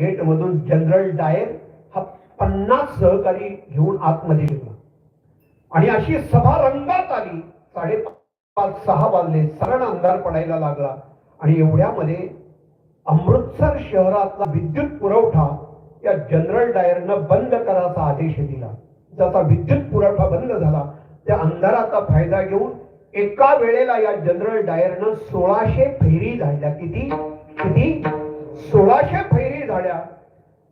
गेटमधून जनरल डायर हा पन्नास सहकारी घेऊन आतमध्ये गेला. आणि अशी सभा रंगात आली. साडेपाच सहा वाजले. सरण अंधार पडायला लागला. आणि एवढ्यामध्ये अमृतसर शहरातला विद्युत पुरवठा या जनरल डायरनं बंद करायचा आदेश दिला. त्याचा विद्युत पुरवठा बंद झाला. त्या अंधाराचा फायदा घेऊन एका वेळेला या जनरल डायरनं सोळाशे फेरी झाल्या. किती? किती? सोळाशे फैरी झाल्या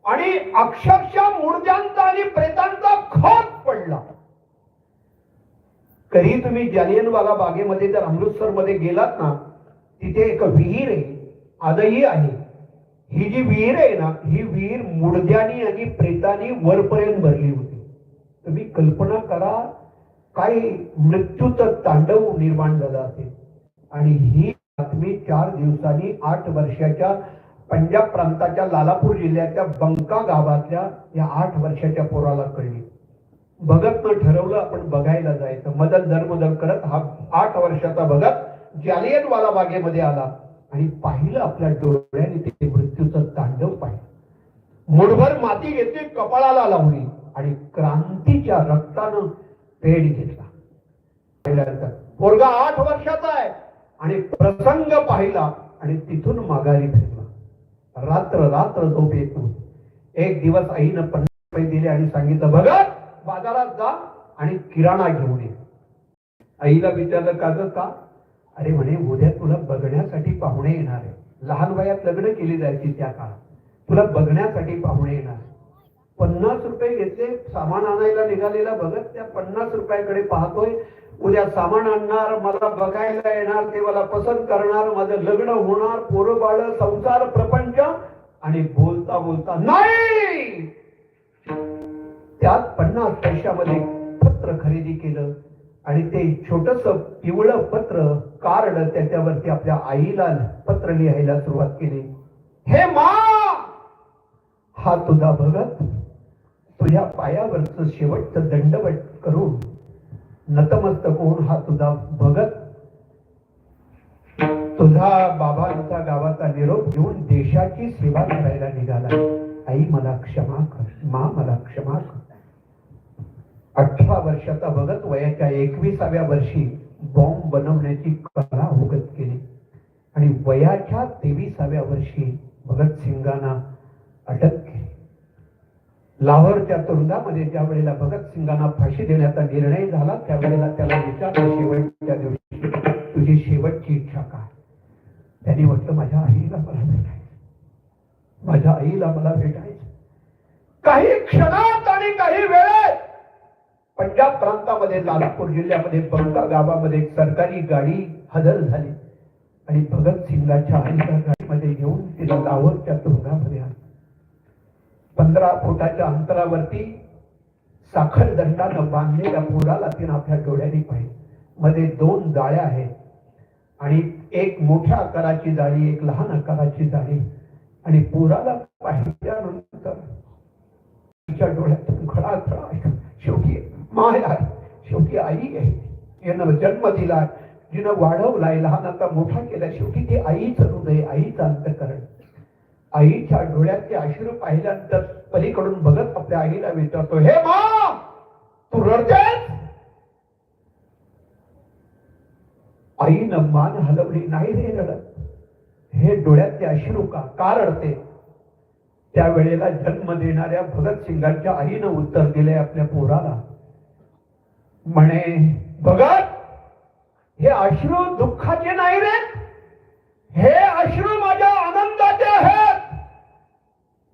आणि अक्षरशः मुर्द्यांचा आणि प्रेतांचा खत पडला. कधी तुम्ही जालियनवाला बागेमध्ये जर अमृतसरमध्ये गेलात ना तिथे एक विहीर आहे आजही आहे. ही जी विहीर आहे ना ही विहीर मुडद्यानी आणि प्रेतानी वरपर्यंत भरली होती. तुम्ही कल्पना करा काय मृत्यूचं तांडव निर्माण झालं असेल. आणि ही बातमी चार दिवसांनी आठ वर्षाच्या पंजाब प्रांताच्या लालापूर जिल्ह्याच्या बंका गावातल्या या आठ वर्षाच्या पोराला कळली. भगतनं ठरवलं आपण बघायला जायचं. मदत धर्मदल करत हा आठ वर्षाचा भगत जालियनवाला बागेमध्ये आला आणि पाहिलं आपल्या डोळ्याने ते मृत्यूचं तांडव पाहिलं. मुठभर माती घेतली कपाळाला लावली आणि क्रांतीच्या रक्तानं पेड घेतला. पोरगा आठ वर्षाचा आहे आणि प्रसंग पाहिला आणि तिथून माघारी फिरला. रात्र रात्र झोप येत. नव्हती एक दिवस आईनं पन्नास रुपये दिले आणि सांगितलं बघा बाजारात जा आणि किराणा घेऊन ये. आईला विचारलं का ग का? अरे म्हणे उद्या तुला बघण्यासाठी पाहुणे येणार आहे लहान वयात लग्न केली जायची त्या काळात. तुला बघण्यासाठी पाहुणे येणार पन्नास रुपये घेतले सामान आणायला निघालेला बघत त्या पन्नास रुपयाकडे पाहतोय उद्या सामान आणणार मला बघायला येणार ते मला पसंत करणार माझं लग्न होणार पोरं बाळ संसार प्रपंच आणि बोलता बोलता नाही! त्यात पन्नास पैशामध्ये पत्र खरेदी केलं आणि ते छोटस पिवळं पत्र कार्ड त्याच्यावरती आपल्या आईला पत्र लिहायला सुरुवात केली. हे मा हा तुझा भगत तुझ्या पायावरच शेवटचं दंडवट करून नतमस्तक होऊन हा तुझा भगत. तुझा बाबांचा गावाचा निरोप घेऊन देशाची सेवा करायला निघाला. आई मला क्षमा कर मा मला क्षमा कर. अठरा वर्षाचा भगत वयाच्या एकविसाव्या वर्षी बॉम्ब बनवण्याची कला उगत केली. आणि वयाच्या तेविसाव्या वर्षी भगतसिंगांना अटक लाहोरच्या तुरुंगामध्ये ज्या वेळेला भगतसिंगांना फाशी देण्याचा निर्णय झाला. त्यावेळेला त्याला विचारलं शेवटच्या दिवशी तुझी शेवटची इच्छा काय? त्याने म्हटलं माझ्या आईला मला भेटायचं. माझ्या आईला मला भेटायचं. काही क्षणात आणि काही वेळेत. पंजाब प्रांतामध्ये लालापूर जिल्ह्यामध्ये बंका गावामध्ये सरकारी गाडी हजर झाली. आणि भगतसिंगाच्या आईला गाडीमध्ये घेऊन तिला लाहोरच्या तुरुंगामध्ये आली पंधरा फुटाच्या अंतरावरती साखर दंडानं बांधलेल्या पुराला तिनं आपल्या डोळ्यांनी पाहिजे मध्ये दोन जाळ्या आहेत आणि एक मोठ्या आकाराची जाळी एक लहान आकाराची जाळी. आणि पुराला पाहिल्यानंतर तिच्या डोळ्यातून खडा खडा शेवटी माय आहे. शेवटी आई आहे. यानं जन्म दिला. जिनं वाढवलाय लहानाचा मोठा केला. शेवटी ती आईच हृदय आईचं अंतकरण. आईच्या डोळ्यातले अश्रू पाहिल्यानंतर पलीकडून बघत आपल्या आईला विचारतो हे मा तू रडते आईनं मान हलवली नाही रे रडत. हे डोळ्यातले अश्रू का का रडते? त्यावेळेला जन्म देणाऱ्या भगतसिंगांच्या आईनं उत्तर दिले आपल्या पोराला. म्हणे भगत हे अश्रू दुःखाचे नाही रे. हे अश्रू माझ्या आनंदाचे आहेत.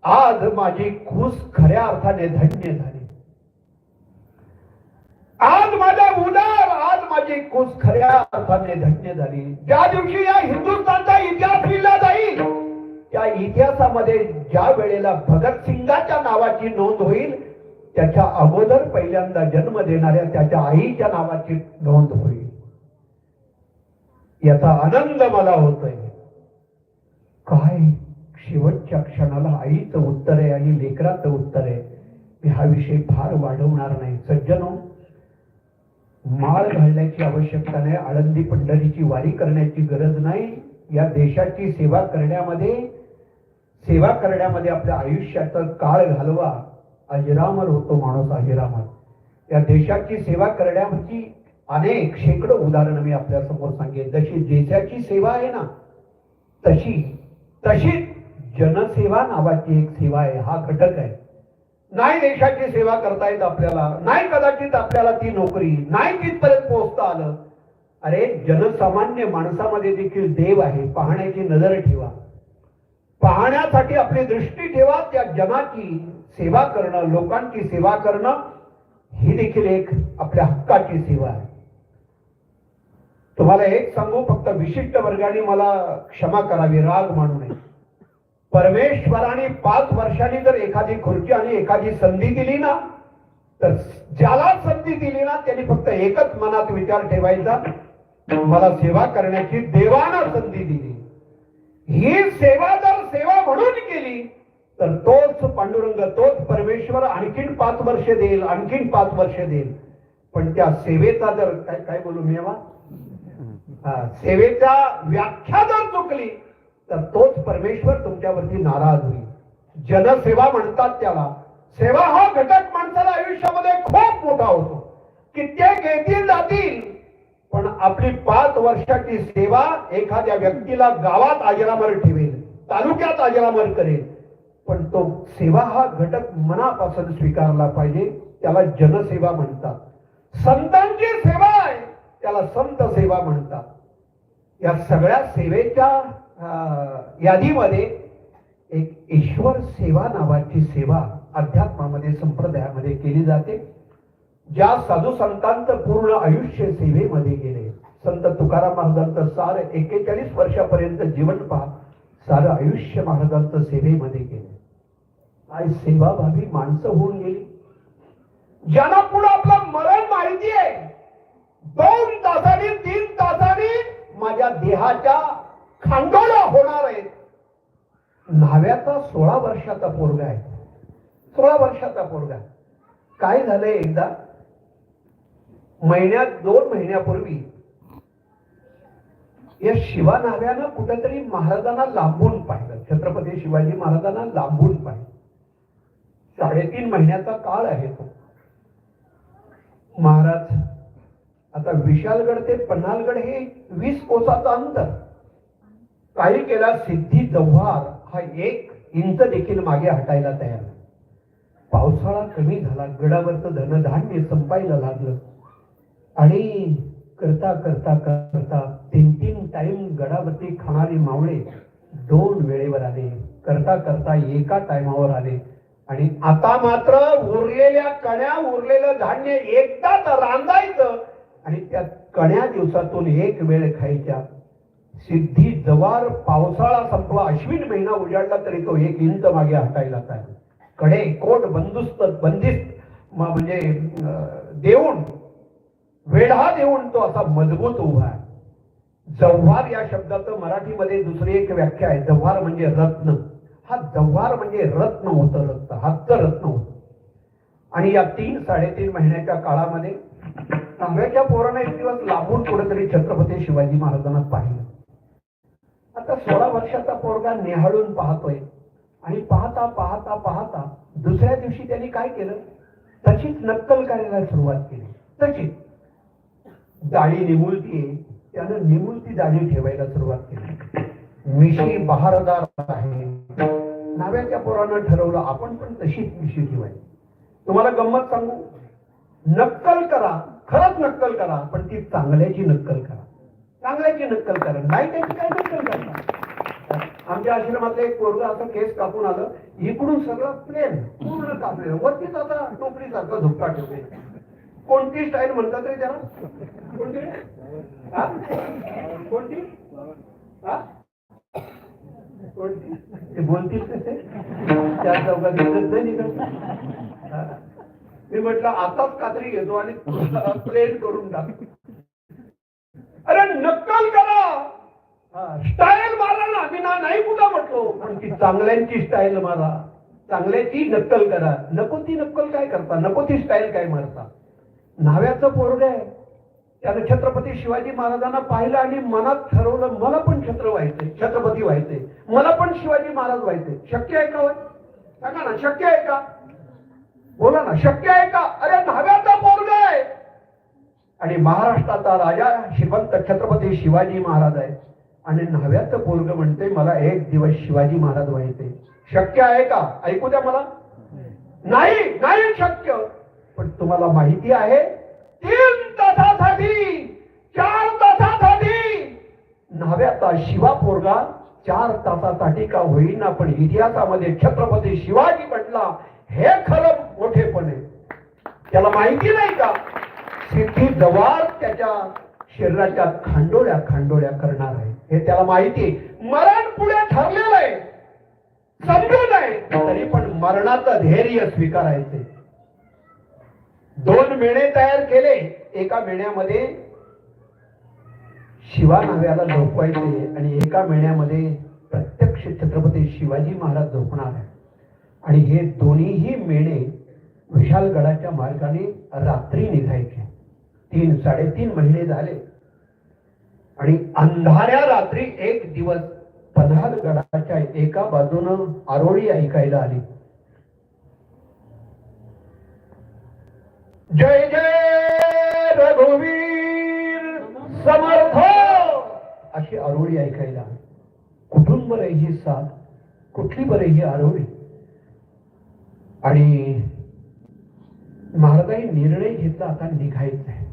आज माझी खूस खऱ्या अर्थाने धन्य झाली. आज माझा उदार आज माझी खूस खऱ्या अर्थाने धन्य झाली. ज्या दिवशी या हिंदुस्थानचा इतिहास लिहिला जाईल त्या इतिहासामध्ये ज्या वेळेला भगतसिंगाच्या नावाची नोंद होईल त्याच्या अगोदर पहिल्यांदा जन्म देणाऱ्या त्याच्या आईच्या नावाची नोंद होईल. याचा आनंद मला होतोय. काय? शेवटच्या क्षणाला आईचं उत्तर आहे आणि लेकराचं उत्तर आहे. मी हा विषय फार वाढवणार नाही. सज्जनो माळ घालण्याची आवश्यकता नाही आळंदी पंढरीची वारी करण्याची गरज नाही. या देशाची सेवा करण्यामध्ये सेवा करण्यामध्ये आपल्या आयुष्याचा काळ घालवा. अजरामर होतो माणूस अजरामर या देशाची सेवा करण्याची अनेक शेकडो उदाहरणं मी आपल्यासमोर सांगेन. जशी देशाची सेवा आहे ना तशी तशीच जनसेवा नावाची एक सेवा आहे हा घटक आहे. नाही देशाची सेवा करता येत आपल्याला नाही कदाचित आपल्याला ती नोकरी नाही तिथपर्यंत पोहोचता आलं. अरे जनसामान्य माणसामध्ये देखील देव आहे पाहण्याची नजर ठेवा. पाहण्यासाठी आपली दृष्टी ठेवा त्या जनाची सेवा करणं लोकांची सेवा करणं ही देखील एक आपल्या हक्काची सेवा आहे. तुम्हाला एक सांगू फक्त विशिष्ट वर्गाने मला क्षमा करावी राग मानू नये. परमेश्वराने पाच वर्षांनी जर एखादी खुर्ची आणि एखादी संधी दिली ना तर ज्याला संधी दिली ना त्यांनी फक्त एकच मनात विचार ठेवायचा मला सेवा करण्याची देवानं संधी दिली ही सेवा जर सेवा म्हणून केली तर तोच पांडुरंग तोच परमेश्वर आणखीन पाच वर्ष देईल आणखीन पाच वर्ष देईल पण त्या सेवेचा जर काय काय बोलू मेवा यावा? सेवेचा व्याख्या जर चुकली तर तोच परमेश्वर तुमच्यावरती नाराज होईल. जनसेवा म्हणतात त्याला. सेवा हा घटक माणसाला आयुष्यामध्ये खूप मोठा होतो. कित्येक येतील जातील पण आपली पाच वर्षाची सेवा एखाद्या व्यक्तीला गावात आजरामर ठेवेल तालुक्यात आजरामर करेल. पण तो सेवा हा घटक मनापासून स्वीकारला पाहिजे त्याला जनसेवा म्हणतात. संतांची सेवा आहे त्याला संत सेवा म्हणतात. या सगळ्या सेवेच्या यादीमध्ये एक ईश्वर सेवा नावाची सेवा अध्यात्मामध्ये संप्रदायामध्ये केली जाते ज्या साधू संतांत पूर्ण आयुष्य सेवेमध्ये गेले. संत तुकाराम महाराजांचं सार एक्केचाळीस वर्षापर्यंत जीवन पहा सारं आयुष्य महाराजांचं सेवेमध्ये गेले. काय सेवाभावी माणसं होऊन गेली. ज्यांना पुढे आपलं मरण माहिती आहे. दोन तासांनी तीन तासांनी माझ्या देहाच्या खांडोळा होणार आहेत. न्हाव्याचा सोळा वर्षाचा पोरगा आहे. सोळा वर्षाचा पोरगा. काय झालंय एकदा? महिन्यात दोन महिन्यापूर्वी या शिवा न्हाव्यानं कुठेतरी महाराजांना लांबून पाहिलं. छत्रपती शिवाजी महाराजांना लांबून पाहिलं. साडेतीन महिन्याचा काळ आहे तो. महाराज आता विशालगड ते पन्हालगड हे वीस कोसाचं अंतर. काही केला सिद्धी जव्हार हा एक इंच देखील मागे हटायला तयार पावसाळा कमी झाला गडावरचं धनधान्य संपायला लागलं. आणि करता करता करता तीन तीन टाइम गडावरती खाणारी मावळे दोन वेळेवर आले. करता करता एका टायमावर आले. आणि आता मात्र उरलेल्या कण्या उरलेलं धान्य एकदाच रांधायचं. आणि त्या कण्या दिवसातून एक वेळ खायच्या. सिद्धी जवार पावसाळा संपला अश्विन महिना उजाडला तरी तो एक इंच मागे हटायला काय कडे कोट बंदुस्त बंदिस्त म- म्हणजे देऊन वेढा देऊन तो असा मजबूत उभा आहे. जव्हार या शब्दाचं मराठीमध्ये दुसरी एक व्याख्या आहे जव्हार म्हणजे रत्न. हा जव्हार म्हणजे रत्न होतं रत्न हातचं रत्न होतं. आणि या तीन साडेतीन महिन्याच्या काळामध्ये तांब्याच्या पोरांना एक दिवस लांबून कुठेतरी छत्रपती शिवाजी महाराजांना पाहिलं. आता सोळा वर्षाचा पोरगा निहाळून पाहतोय. आणि पाहता पाहता पाहता दुसऱ्या दिवशी त्यांनी काय केलं? तशीच नक्कल करायला सुरुवात केली. तशीच. दाढी निमुळती त्यानं निमुळती दाढी ठेवायला सुरुवात केली. मिशी बहारदार आहे. नाव्याच्या पोरानं ठरवलं आपण पण तशीच मिशी ठेवायची. तुम्हाला गंमत सांगू? नक्कल करा. खरंच नक्कल करा पण ती चांगल्याची नक्कल करा. चांगल्याची नक्कल करा नाही त्याची काय नक्कल करणार? आमच्या आश्रमातलं एक पोरगा असं केस कापून आलं इकडून सगळं प्लेन पूर्ण कापलेलं वरतीच आता टोपली सारखं झुपका ठेवले कोणती स्टाईल म्हणतात रे त्याला? कोणती? कोणती? हा? कोणती? ते बोलतील कसे त्या चौकात दिसत नाही निघत. मी म्हटलं आताच कात्री घेतो आणि प्लेन करून टाक. अरे नक्कल करा. स्टाईल मारा ना मी ना नाही कुठं म्हटलो पण ती चांगल्यांची स्टाईल मारा चांगल्याची नक्कल करा. नको ती नक्कल काय करता? नको ती स्टाईल काय मारता? न्हाव्याचं पोरग आहे. त्यानं छत्रपती शिवाजी महाराजांना पाहिलं आणि मनात ठरवलं मला पण छत्र व्हायचंय. छत्रपती व्हायचंय. मला पण शिवाजी महाराज व्हायचे शक्य आहे का होय? सांगा ना शक्य आहे का? बोला ना शक्य आहे का? अरे दहाव्याचा पोरगा आहे. आणि महाराष्ट्राचा राजा श्रीमंत छत्रपती शिवाजी महाराज आहे. आणि न्हाव्याचं पोरग म्हणते मला एक दिवस शिवाजी महाराज व्हायचे शक्य आहे का? ऐकू द्या मला. नाही नाही शक्य. पण तुम्हाला माहिती आहे तीन तासासाठी चार तासासाठी न्हाव्याचा शिवा पोरगा चार तासासाठी का होईना पण इतिहासामध्ये छत्रपती शिवाजी म्हटला हे खरं मोठेपण. आहे त्याला माहिती नाही का? सिद्धी जवळ त्याच्या शरीराच्या खांडोळ्या खांडोळ्या करणार आहे. हे त्याला माहिती. मरण पुढे ठरलेलं आहे. समजून आहे. तरी पण मरणाचं धैर्य स्वीकारायचे दोन मेणे तयार केले. एका मेण्यामध्ये शिवा नाव्याला झोपवायचे आणि एका मेण्यामध्ये प्रत्यक्ष छत्रपती शिवाजी महाराज झोपणार आहे आणि हे दोन्हीही मेणे विशालगडाच्या मार्गाने रात्री निघायचे. तीन साडेतीन महिने झाले. आणि अंधाऱ्या रात्री एक दिवस पन्हाळगडाच्या एका बाजूनं आरोळी ऐकायला आली. जय जय रघुवीर समर्थ! अशी आरोळी ऐकायला कुठून बरे ही साथ कुठली बरे ही आरोळी? आणि महाराजांनी निर्णय घेतला आता निघायचं आहे.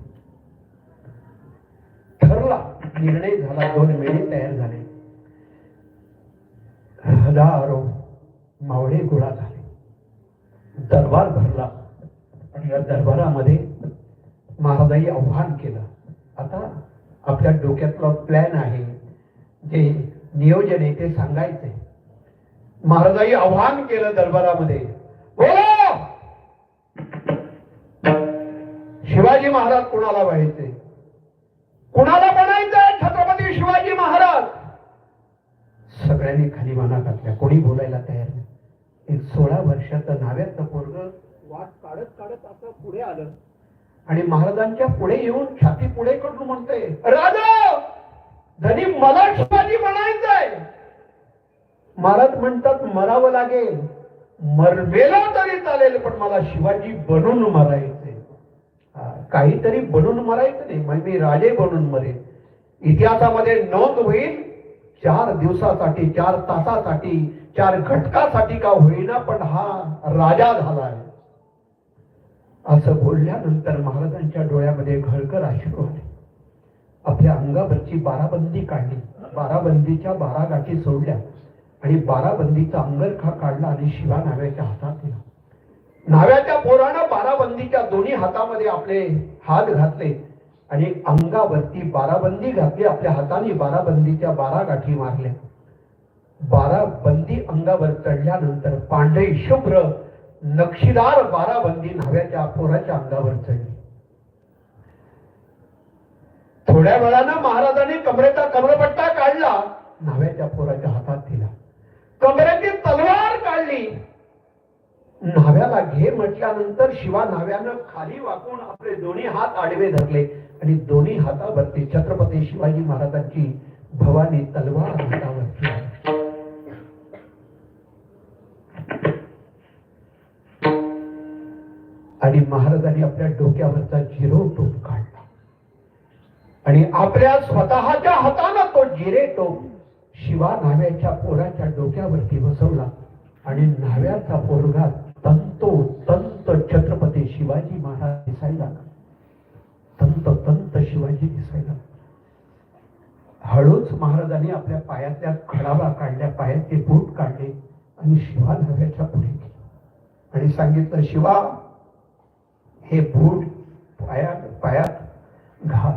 ठरला निर्णय झाला दोन मेळे तयार झाले. हजारो मावळे गोळा झाले. दरबार भरला आणि या दरबारामध्ये महाराजांनी आव्हान केलं. आता आपल्या डोक्यातला प्लॅन आहे जे नियोजन आहे ते सांगायचंय. महाराजांनी आव्हान केलं दरबारामध्ये. शिवाजी महाराज कुणाला व्हायचे कुणाला बनायचंय छत्रपती शिवाजी महाराज! सगळ्यांनी खाली माना घातल्या. कोणी बोलायला तयार नाही. एक सोळा वर्षाचा नाव्याचं पोरग वाट काढत काढत असं पुढे आलं. आणि महाराजांच्या पुढे येऊन छाती पुढे करून म्हणतंय राजा धनी मला शिवाजी म्हणायचंय महाराज म्हणतात मरावं लागेल. मरमेला तरी चालेल पण मला शिवाजी बनून मरायचे काहीतरी बनून मरायचं नाही. म्हणजे मी राजे बनून मरेन. इतिहासामध्ये नोंद होईल चार दिवसासाठी चार तासासाठी चार घटकासाठी का होईना पण हा राजा झाला आहे. असं बोलल्यानंतर महाराजांच्या डोळ्यामध्ये घळकर आश्रू आले. आपल्या अंगावरची बाराबंदी काढली. बाराबंदीच्या बारा गाठी सोडल्या. आणि बाराबंदीचा अंगरखा काढला आणि शिवा नाव्याच्या हातात दिला. नाव्याच्या पोरानं बाराबंदीच्या दोन्ही हातामध्ये आपले हात घातले आणि अंगावरती बाराबंदी घातली आपल्या हाताने बाराबंदीच्या बारा गाठी मारल्या. बारा बंदी अंगावर चढल्यानंतर पांढरे शुभ्र नक्षीदार बाराबंदी नाव्याच्या पोराच्या अंगावर चढली. थोड्या वेळानं महाराजांनी कमरेचा कमरपट्टा काढला नाव्याच्या पोराच्या हातात दिला. कमरेची तलवार काढली. न्हाव्याला घे म्हटल्यानंतर शिवा न्हाव्यानं खाली वाकून आपले दोन्ही हात आडवे धरले आणि दोन्ही हातावरती छत्रपती शिवाजी महाराजांची भवानी तलवार हातावरती आणि महाराजांनी आपल्या डोक्यावरचा जिरो टोप काढला. आणि आपल्या स्वतःच्या हातानं तो जिरे टोप शिवा न्हाव्याच्या पोराच्या डोक्यावरती बसवला आणि न्हाव्याचा पोरगा तंतो तंत छत्रपती शिवाजी महाराज दिसायला. तंत तंत शिवाजी दिसायला. हळूच महाराजांनी आपल्या पायातल्या खडावा काढल्या पायातले बूट काढले आणि शिवा न्हाव्याच्या पुढे गेले. आणि सांगितलं शिवा हे बूट पायात पायात घा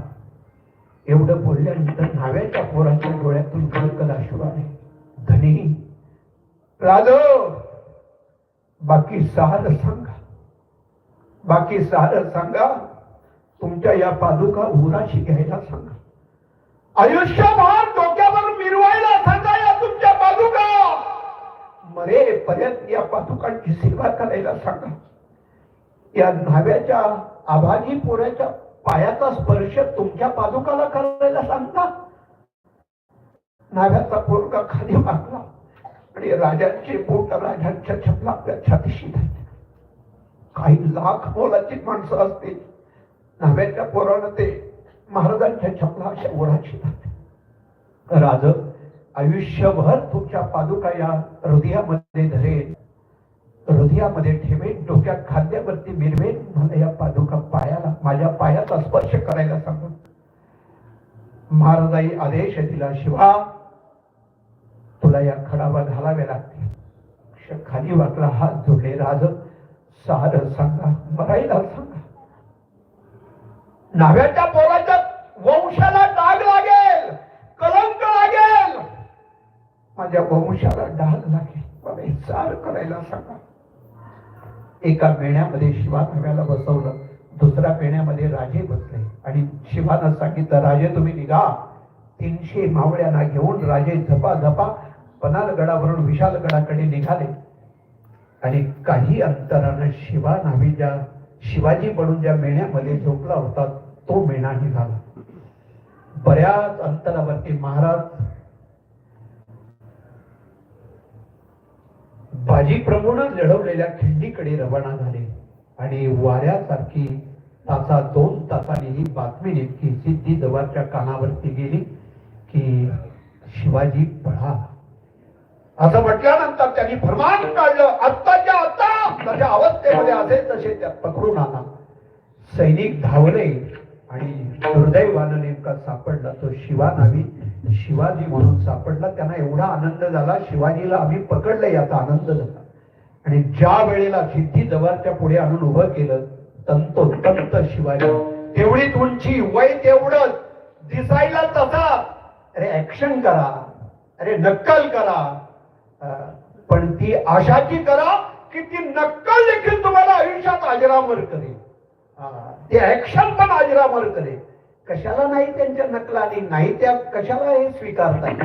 एवढं बोलल्यानंतर न्हाव्याच्या पोराच्या डोळ्यातून कलकल अश्रू आले. धनी राजो बाकी सार सांगा. बाकी सार सांगा. तुमच्या या पादुका उराशी घ्यायला सांगा. आयुष्यभर डोक्यावर मिरवायला सांगा या तुमच्या पादुका. मरेपर्यंत या पादुकांची सेवा करायला सांगा. या न्हाव्याच्या आभाजी पोराच्या पायाचा स्पर्श तुमच्या पादुकाला करायला सांगता? नाव्याचा पोरका खाली वाकला आणि राजांचे बोट राजांच्या छपला आपल्या छातीशी काही लाख मोलाची माणसं असतील. नाव्याच्या पोरानं ते महाराजांच्या छपला अशा ओढाची राज आयुष्यभर तुमच्या पादुका या हृदयामध्ये धरेल हृदयामध्ये ठेवेन डोक्यात खांद्यावरती मिरवेन मला या पादुका पायाला माझ्या पायाचा स्पर्श करायला सांगून. महाराजाई आदेश दिला शिवा तुला या खडावा घालाव्या लागतील. श- खाली वाकला हात जोडले राज सार सांगा मरायला सांगा. नाव्याच्या पोराच्या वंशाला डाग लागेल कलंक लागेल. माझ्या वंशाला डाग लागेल मला हे सार करायला सांगा. एका मेण्यामध्ये शिवा नव्याला बसवलं दुसऱ्या पेण्यामध्ये राजे बसले. आणि शिवानं सांगितलं राजे तुम्ही निघा. तीनशे मावळ्यांना घेऊन राजे झपा झपा पनालगडावरून विशालगडाकडे निघाले. आणि काही अंतरानं शिवा नावी ज्या शिवाजी म्हणून ज्या मेण्यामध्ये झोपला होता तो मेणा निघाला बऱ्याच अंतरावरती महाराज बाजीप्रमाणे लढवलेल्या खिंडीकडे रवाना झाले. आणि वाऱ्यासारखी तासा दोन तासांनी ही बातमी नेमकी सिद्धी जवळच्या कानावरती गेली की शिवाजी पळा. असं म्हटल्यानंतर त्यांनी फरमान काढलं आत्ताच्या आता त्याच्या अवस्थेमध्ये असेल तसे त्या पकडून आणा. सैनिक धावले. आणि दुर्दैवानं नेमका सापडला तो शिवा नावी शिवाजी म्हणून सापडला. त्यांना एवढा आनंद झाला शिवाजीला आम्ही पकडलं याचा आनंद झाला. आणि ज्या वेळेला सिद्धी जवळच्या पुढे आणून उभं केलं तंतोतंत शिवाजी तेवढीच उंची वय तेवढंच दिसायला तसा. अरे ऍक्शन करा. अरे नक्कल करा. पण ती आशाची करा की ती नक्कल देखील तुम्हाला आयुष्यात अजरामर करेल. ते अक्षांत पण मरकरे. कशाला नाही त्यांच्या नकला आणि नाही त्या कशाला हे स्वीकारतात?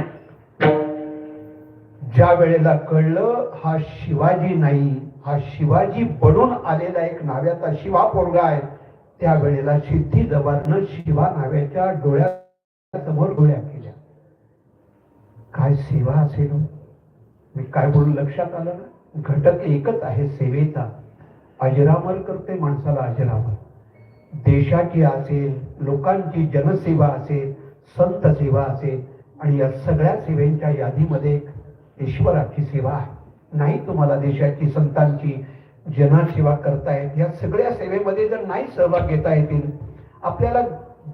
ज्या वेळेला कळलं हा शिवाजी नाही हा शिवाजी बनून आलेला एक नाव्याचा शिवा पोरगा आहे त्या वेळेला सिद्धी शिवा नाव्याच्या डोळ्यासमोर डोळ्या केल्या. काय सेवा असेल हो? मी काय बोलू लक्षात आलं ना? घटक एकच आहे सेवेचा. अजरामर करते माणसाला अजरामर. देशाची असेल लोकांची जनसेवा असेल संत सेवा असेल आणि या सगळ्या सेवेंच्या यादीमध्ये ईश्वराची सेवा आहे. नाही तुम्हाला देशाची संतांची जनसेवा करता येत या सगळ्या सेवेमध्ये जर नाही सहभाग घेता येतील आपल्याला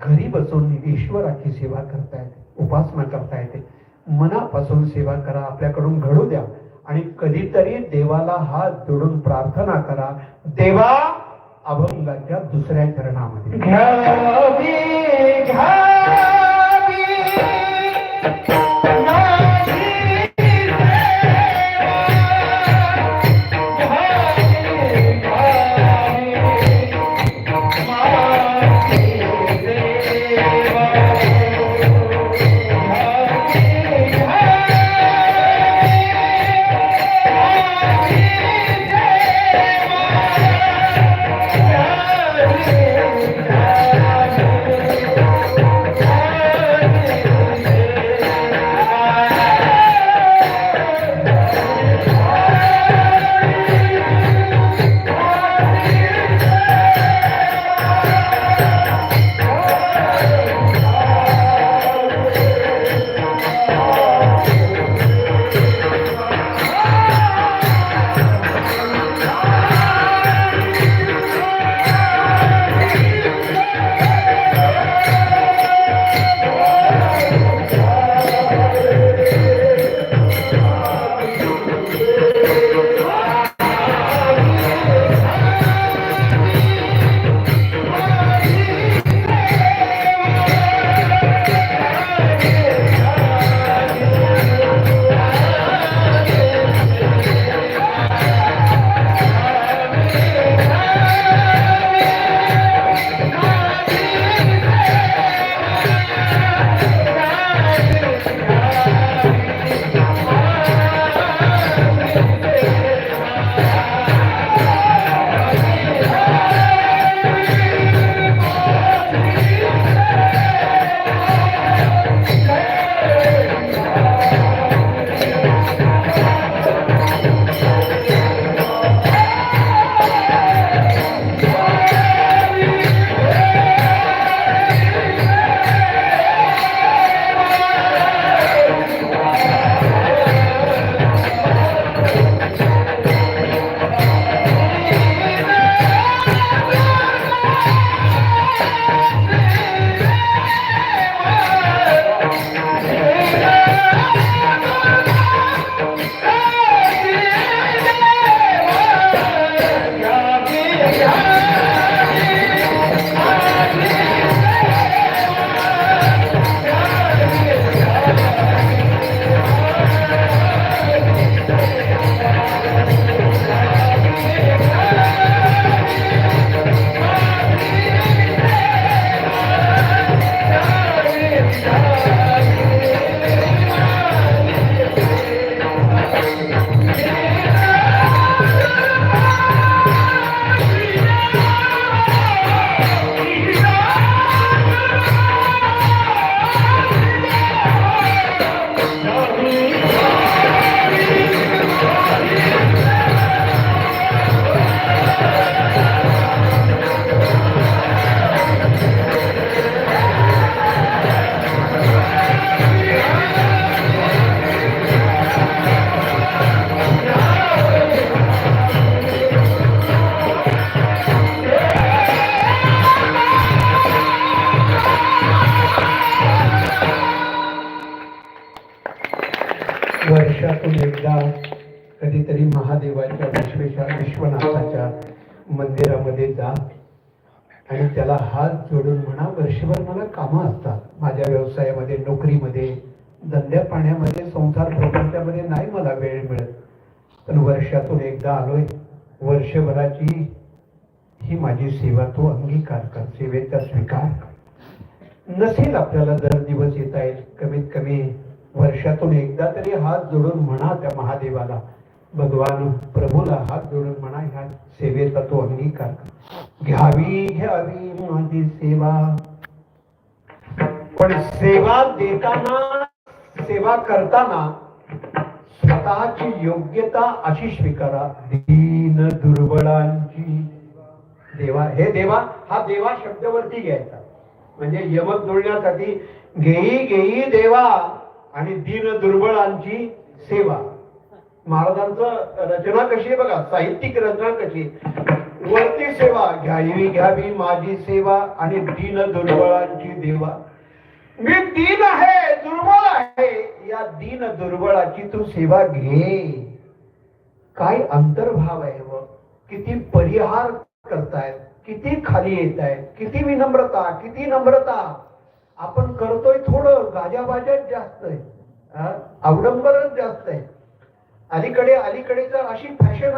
घरी बसून ईश्वराची सेवा करता येते उपासना करता येते. मनापासून सेवा करा आपल्याकडून घडू द्या. आणि कधीतरी देवाला हात जोडून प्रार्थना करा. देवा अभंगाच्या दुसऱ्या चरणामध्ये. मंदिरामध्ये जा. आणि त्याला हात जोडून म्हणा वर्षभर मला कामं असतात. माझ्या व्यवसायामध्ये नोकरीमध्ये धंद्या पाण्यामध्ये संसार प्रपंचामध्ये नाही मला वेळ मिळत. पण वर्षातून एकदा आलोय. वर्षभराची ही माझी सेवा तू अंगीकार कर. सेवेचा स्वीकार कर. नसेल आपल्याला दर दिवस येता येत कमीत कमी वर्षातून एकदा तरी हात जोडून म्हणा त्या महादेवाला. भगवान प्रभूला हात जोडून म्हणा ह्या सेवेचा तो अंगीकार घ्यावी घ्यावी माझी सेवा. पण सेवा देताना सेवा करताना स्वतःची योग्यता अशी स्वीकारा. दीन दुर्बळांची देवा हे देवा हा देवा शब्दवरती घ्यायचा. म्हणजे यमक जुळण्यासाठी घेई घेई देवा आणि दीन दुर्बळांची सेवा. महाराजांचं रचना कशी आहे बघा साहित्यिक रचना कशी वरती सेवा घ्यावी घ्यावी माझी सेवा आणि दीन दुर्बळांची देवा. मी दीन आहे दुर्बळ आहे या दीन दुर्बळाची तू सेवा घे. काय अंतर्भाव आहे व? किती परिहार करतायत किती खाली येत आहेत किती विनम्रता किती नम्रता. आपण करतोय थोडं गाजाबाजाच जास्त आहे. अवडंबरच जास्त आहे. अलीकडे अलीकडे जर अशी फॅशन